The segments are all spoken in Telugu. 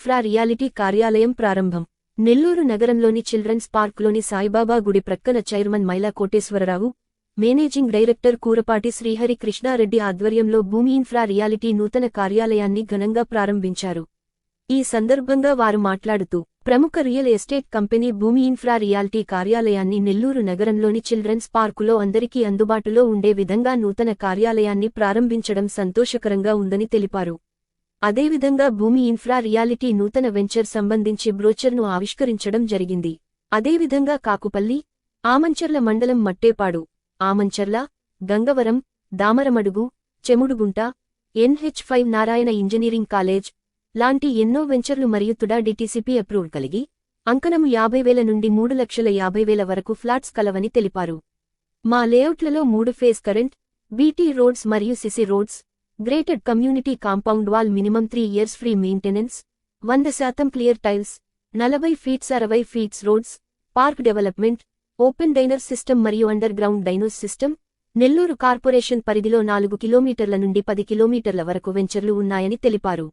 ఇన్ఫ్రా రియాలిటీ కార్యాలయం ప్రారంభం. నెల్లూరు నగరంలోని చిల్డ్రన్స్ పార్క్లోని సాయిబాబా గుడి ప్రక్కన chairman Maila Koteswararao managing director Kurapati Srihari Krishnareddy ఆధ్వర్యంలో భూమి ఇన్ఫ్రా రియాలిటీ నూతన కార్యాలయాన్ని ఘనంగా ప్రారంభించారు. ఈ సందర్భంగా వారు మాట్లాడుతూ ప్రముఖ real estate company Bhoomi infra reality కార్యాలయాన్ని నెల్లూరు నగరంలోని చిల్డ్రన్స్ పార్కులో అందరికీ అందుబాటులో ఉండే విధంగా నూతన కార్యాలయాన్ని ప్రారంభించడం సంతోషకరంగా ఉందని తెలిపారు. అదేవిధంగా భూమి ఇన్ఫ్రా రియాలిటీ నూతన వెంచర్ సంబంధించి బ్రోచర్ను ఆవిష్కరించడం జరిగింది. అదేవిధంగా కాకుపల్లి ఆమంచర్ల మండలం Mattepadu Amancharla Gangavaram Damaramadugu Chemudugunta NH five Narayana engineering college లాంటి ఎన్నో వెంచర్లు మరియు తుడా డిటిసిపి అప్రూవ్ కలిగి అంకనము యాభై వేల నుండి మూడు లక్షల యాభై వేల వరకు ఫ్లాట్స్ కలవని తెలిపారు. మా లేఅవుట్లలో మూడు ఫేస్ కరెంట్ బీటీ రోడ్స్ మరియు CC roads gated community compound wall minimum three years free maintenance వంద శాతం క్లియర్ టైల్స్ నలభై ఫీట్స్ అరవై feets roads park development open drainage system మరియు underground drainage system Nellore corporation పరిధిలో నాలుగు కిలోమీటర్ల నుండి పది కిలోమీటర్ల వరకు వెంచర్లు ఉన్నాయని తెలిపారు.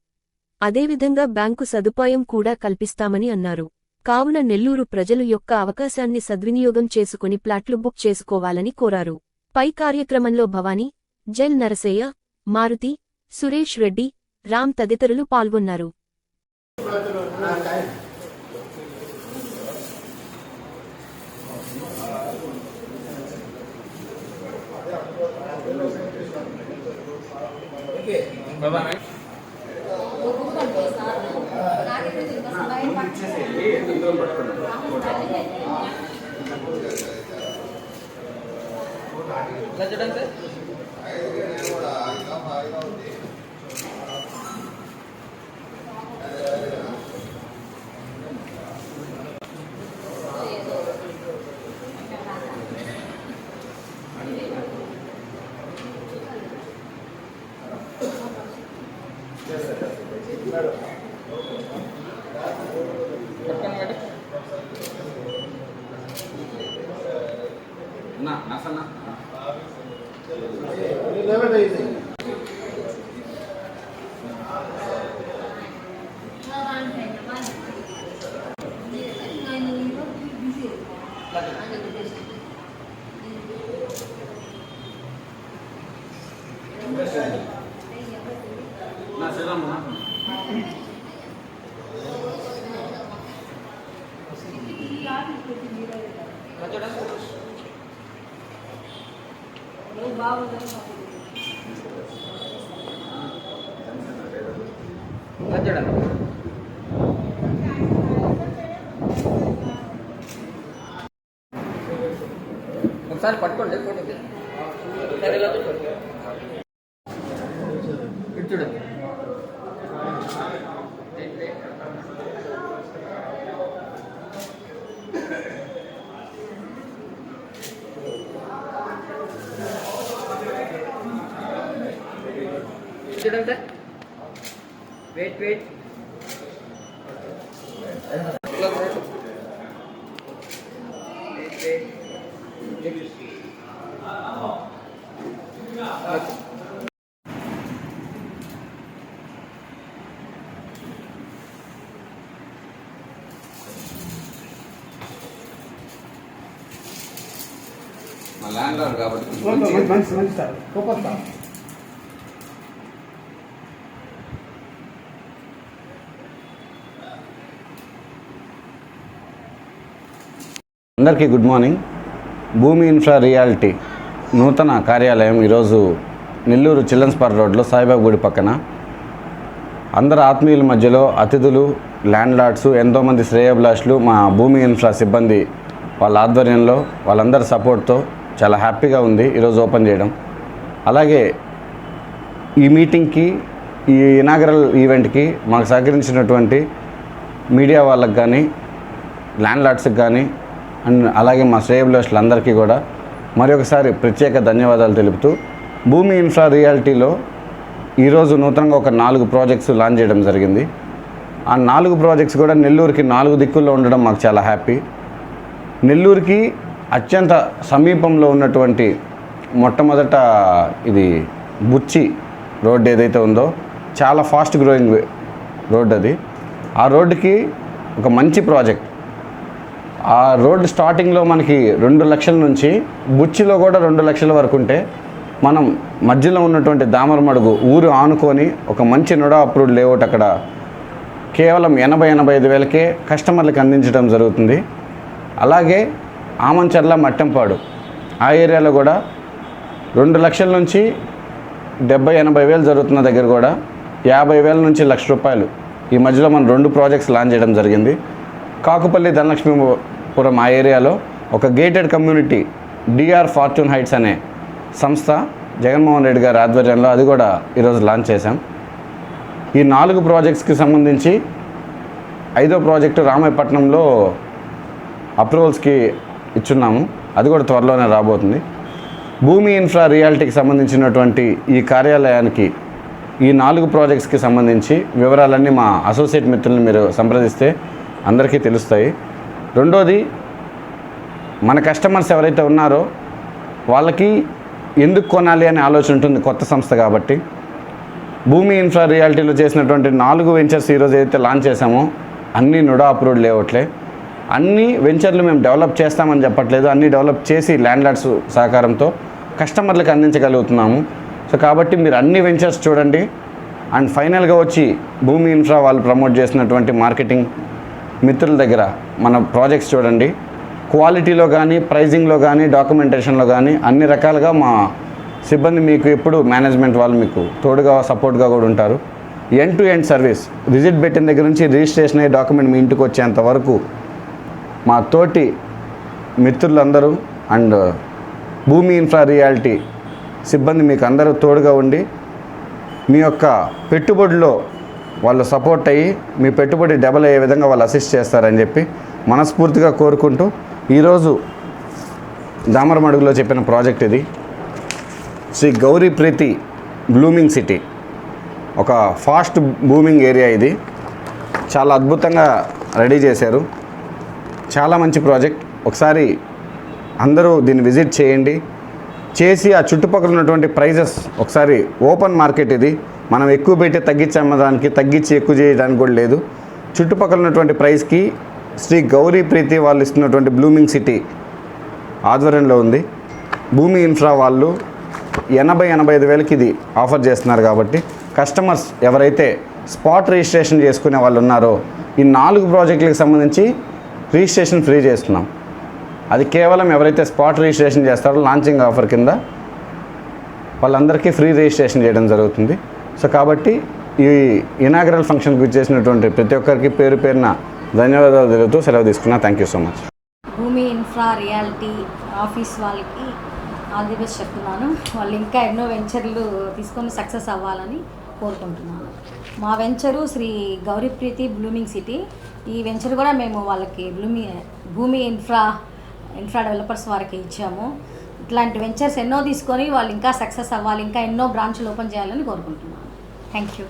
అదేవిధంగా బ్యాంకు సదుపాయం కూడా కల్పిస్తామని అన్నారు. కావున నెల్లూరు ప్రజలు యొక్క అవకాశాన్ని సద్వినియోగం చేసుకుని ప్లాట్లు బుక్ చేసుకోవాలని కోరారు. పై కార్యక్రమంలో భవానీ జెల్ నరసయ్య మారుతి సురేష్ రెడ్డి రామ్ తదితరులు పాల్గొన్నారు. చూడండి పట్టుకోండి మేడం నా నసన్నా నా శ్రీరామ్ చూడండి ఒకసారి పట్టుకోండి ఫోటో తీయండి. ఒకసారి ఇలా చూడండి. ఇటు చూడండి చూడండి సార్ వెయిట్ వెయిట్ మా ల్యాండ్ లార్డ్ కాబట్టి మంచి మంచి మంచి సార్. Super sir. అందరికీ good morning. Bhoomi infra reality నూతన కార్యాలయం ఈరోజు నెల్లూరు చిల్లన్స్పార్ రోడ్లో సాయిబాబు గుడి పక్కన. అందరు ఆత్మీయుల మధ్యలో అతిథులు ల్యాండ్ లార్డ్స్ ఎంతోమంది శ్రేయభిలాషులు మా భూమి ఇన్ఫ్రా సిబ్బంది వాళ్ళ ఆధ్వర్యంలో వాళ్ళందరి సపోర్ట్తో చాలా హ్యాపీగా ఉంది ఈరోజు ఓపెన్ చేయడం. అలాగే ఈ మీటింగ్కి ఈ ఇనాగరల్ ఈవెంట్కి మాకు సహకరించినటువంటి మీడియా వాళ్ళకి కానీ ల్యాండ్ లార్డ్స్కి కానీ అండ్ అలాగే మా శ్రేయభిలాషులందరికీ కూడా మరొకసారి ప్రత్యేక ధన్యవాదాలు తెలుపుతూ భూమి ఇన్ఫ్రా రియాలిటీలో ఈరోజు నూతనంగా ఒక నాలుగు ప్రాజెక్ట్స్ లాంచ్ చేయడం జరిగింది. ఆ నాలుగు ప్రాజెక్ట్స్ కూడా నెల్లూరుకి నాలుగు దిక్కుల్లో ఉండడం మాకు చాలా హ్యాపీ. నెల్లూరుకి అత్యంత సమీపంలో ఉన్నటువంటి మొట్టమొదట ఇది బుచ్చి రోడ్ ఏదైతే ఉందో చాలా ఫాస్ట్ గ్రోయింగ్ రోడ్ అది. ఆ రోడ్డుకి ఒక మంచి ప్రాజెక్ట్ ఆ రోడ్డు స్టార్టింగ్లో మనకి రెండు లక్షల నుంచి బుచ్చిలో కూడా రెండు లక్షల వరకు ఉంటే మనం మధ్యలో ఉన్నటువంటి దామరమడుగు ఊరు ఆనుకొని ఒక మంచి నుడా అప్రూవ్డ్ లేఅవుట్ అక్కడ కేవలం ఎనభై ఎనభై ఐదు వేలకే కస్టమర్లకు అందించడం జరుగుతుంది. అలాగే ఆమంచర్ల మట్టంపాడు ఆ ఏరియాలో కూడా రెండు లక్షల నుంచి డెబ్బై ఎనభై వేలు జరుగుతున్న దగ్గర కూడా యాభై వేల నుంచి లక్ష రూపాయలు. ఈ మధ్యలో మనం రెండు ప్రాజెక్ట్స్ లాంచ్ చేయడం జరిగింది. కాకుపల్లి ధనలక్ష్మి ధనలక్ష్మీపురం ఆ ఏరియాలో ఒక gated community DR fortune heights అనే సంస్థ జగన్మోహన్ రెడ్డి గారి ఆధ్వర్యంలో అది కూడా ఈరోజు లాంచ్ చేశాం. ఈ నాలుగు ప్రాజెక్ట్స్కి సంబంధించి ఐదో ప్రాజెక్టు రామాయపట్నంలో అప్రూవల్స్కి ఇచ్చున్నాము. అది కూడా త్వరలోనే రాబోతుంది. భూమి ఇన్ఫ్రా రియాలిటీకి సంబంధించినటువంటి ఈ కార్యాలయానికి ఈ నాలుగు ప్రాజెక్ట్స్కి సంబంధించి వివరాలన్నీ మా అసోసియేట్ మిత్రులను మీరు సంప్రదిస్తే అందరికీ తెలుస్తాయి. రెండోది మన కస్టమర్స్ ఎవరైతే ఉన్నారో వాళ్ళకి ఎందుకు కొనాలి అనే ఆలోచన ఉంటుంది కొత్త సంస్థ కాబట్టి. భూమి ఇన్ఫ్రా రియాలిటీలో చేసినటువంటి నాలుగు వెంచర్స్ ఈరోజు ఏదైతే లాంచ్ చేసామో అన్నీ నుడా అప్రూవ్డ్ లేవట్లే అన్ని వెంచర్లు మేము డెవలప్ చేస్తామని చెప్పట్లేదు. అన్నీ డెవలప్ చేసి ల్యాండ్లార్డ్స్ సహకారంతో కస్టమర్లకు అందించగలుగుతున్నాము. సో కాబట్టి మీరు అన్ని వెంచర్స్ చూడండి. అండ్ ఫైనల్గా వచ్చి భూమి ఇన్ఫ్రా వాళ్ళు ప్రమోట్ చేసినటువంటి మార్కెటింగ్ మిత్రుల దగ్గర మన ప్రాజెక్ట్స్ చూడండి. క్వాలిటీలో కానీ ప్రైజింగ్లో కానీ డాక్యుమెంటేషన్లో కానీ అన్ని రకాలుగా మా సిబ్బంది మీకు ఎప్పుడు మేనేజ్మెంట్ వాళ్ళు మీకు తోడుగా సపోర్ట్గా కూడా ఉంటారు. End to end service visit పెట్టిన దగ్గర నుంచి రిజిస్ట్రేషన్ అయ్యే డాక్యుమెంట్ మీ ఇంటికి వచ్చేంత వరకు మా తోటి మిత్రులందరూ అండ్ భూమి ఇన్ఫ్రా రియాలిటీ సిబ్బంది మీకు అందరూ తోడుగా ఉండి మీ యొక్క పెట్టుబడిలో వాళ్ళు సపోర్ట్ అయ్యి మీ పెట్టుబడి డబల్ అయ్యే విధంగా వాళ్ళు అసిస్ట్ చేస్తారని చెప్పి మనస్ఫూర్తిగా కోరుకుంటూ ఈరోజు దామరమడుగులో చెప్పిన ప్రాజెక్ట్ ఇది. Sri Gauri Preethi blooming city. ఒక ఫాస్ట్ బూమింగ్ ఏరియా ఇది. చాలా అద్భుతంగా రెడీ చేశారు. చాలా మంచి ప్రాజెక్ట్ ఒకసారి అందరూ దీన్ని విజిట్ చేయండి. చేసి ఆ చుట్టుపక్కల ఉన్నటువంటి ప్రైజెస్ ఒకసారి ఓపెన్ మార్కెట్ ఇది. మనం ఎక్కువ పెట్టి తగ్గించి అమ్మడానికి తగ్గించి ఎక్కువ చేయడానికి కూడా లేదు. చుట్టుపక్కల ఉన్నటువంటి ప్రైస్కి శ్రీ గౌరీ ప్రీతి వాళ్ళు ఇస్తున్నటువంటి బ్లూమింగ్ సిటీ ఆధ్వర్యంలో ఉంది. భూమి ఇన్ఫ్రా వాళ్ళు ఎనభై ఎనభై ఐదు వేలకి ఇది ఆఫర్ చేస్తున్నారు కాబట్టి కస్టమర్స్ ఎవరైతే స్పాట్ రిజిస్ట్రేషన్ చేసుకునే వాళ్ళు ఉన్నారో ఈ నాలుగు ప్రాజెక్టులకు సంబంధించి రిజిస్ట్రేషన్ ఫ్రీ చేస్తున్నాం. అది కేవలం ఎవరైతే స్పాట్ రిజిస్ట్రేషన్ చేస్తారో లాంచింగ్ ఆఫర్ కింద వాళ్ళందరికీ ఫ్రీ రిజిస్ట్రేషన్ చేయడం జరుగుతుంది. సో కాబట్టి ఈ ఇనాగరల్ ఫంక్షన్కి చేసినటువంటి ప్రతి ఒక్కరికి పేరు పేరున ధన్యవాదాలు తెలుగుతూ సెలవు తీసుకున్నా. Thank you so much Bhoomi infra reality office వాళ్ళకి ఆల్ ది బెస్ట్ చెప్తున్నాను. వాళ్ళు ఇంకా ఎన్నో వెంచర్లు తీసుకొని సక్సెస్ అవ్వాలని కోరుకుంటున్నాను. మా venture Sri Gauripreethi blooming city. ఈ వెంచర్ కూడా మేము వాళ్ళకి బ్లూమి భూమి ఇన్ఫ్రా ఇన్ఫ్రా డెవలపర్స్ వారికి ఇచ్చాము. ఇట్లాంటి వెంచర్స్ ఎన్నో తీసుకొని వాళ్ళు ఇంకా సక్సెస్ అవ్వాలి ఇంకా ఎన్నో బ్రాంచ్లు ఓపెన్ చేయాలని కోరుకుంటున్నాను. Thank you